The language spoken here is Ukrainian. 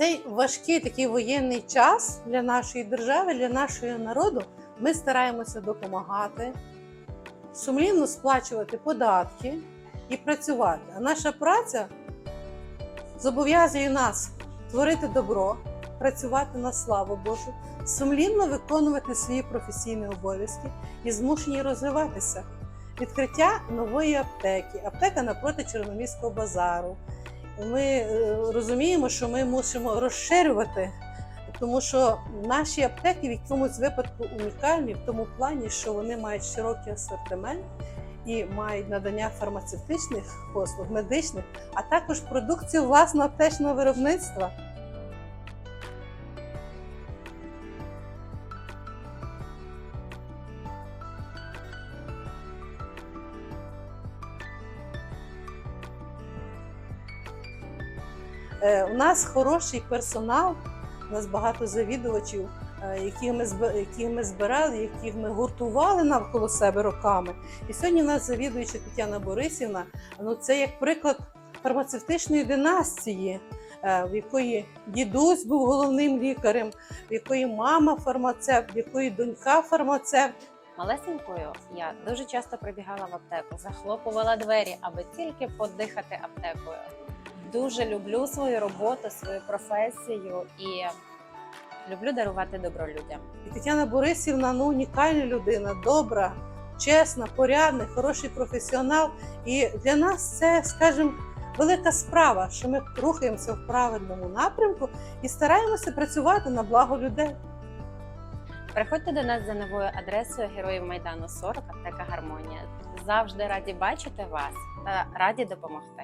цей важкий такий воєнний час для нашої держави, для нашого народу ми стараємося допомагати, сумлінно сплачувати податки і працювати. А наша праця зобов'язує нас творити добро, працювати на славу Божу, сумлінно виконувати свої професійні обов'язки і змушені розвиватися. Відкриття нової аптеки, аптека напроти Чорноміського базару. Ми е, розуміємо, що ми мусимо розширювати, тому що наші аптеки в якомусь випадку унікальні в тому плані, що вони мають широкий асортимент і мають надання фармацевтичних послуг, медичних, а також продукцію власного аптечного виробництва. У нас хороший персонал, у нас багато завідувачів, е, яких ми, яких ми збирали, яких ми гуртували навколо себе роками. І сьогодні у нас завідуюча Тетяна Борисівна. Ну це як приклад фармацевтичної династії, е, в якої дідусь був головним лікарем, в якої мама фармацевт, в якої донька фармацевт. Малесенькою я дуже часто прибігала в аптеку, захлопувала двері, аби тільки подихати аптекою. Дуже люблю свою роботу, свою професію і люблю дарувати добро людям. І Тетяна Борисівна ну, унікальна людина, добра, чесна, порядна, хороший професіонал. І для нас це, скажімо, велика справа, що ми рухаємося в правильному напрямку і стараємося працювати на благо людей. Приходьте до нас за новою адресою Героїв Майдану 40, аптека Гармонія. Завжди раді бачити вас та раді допомогти.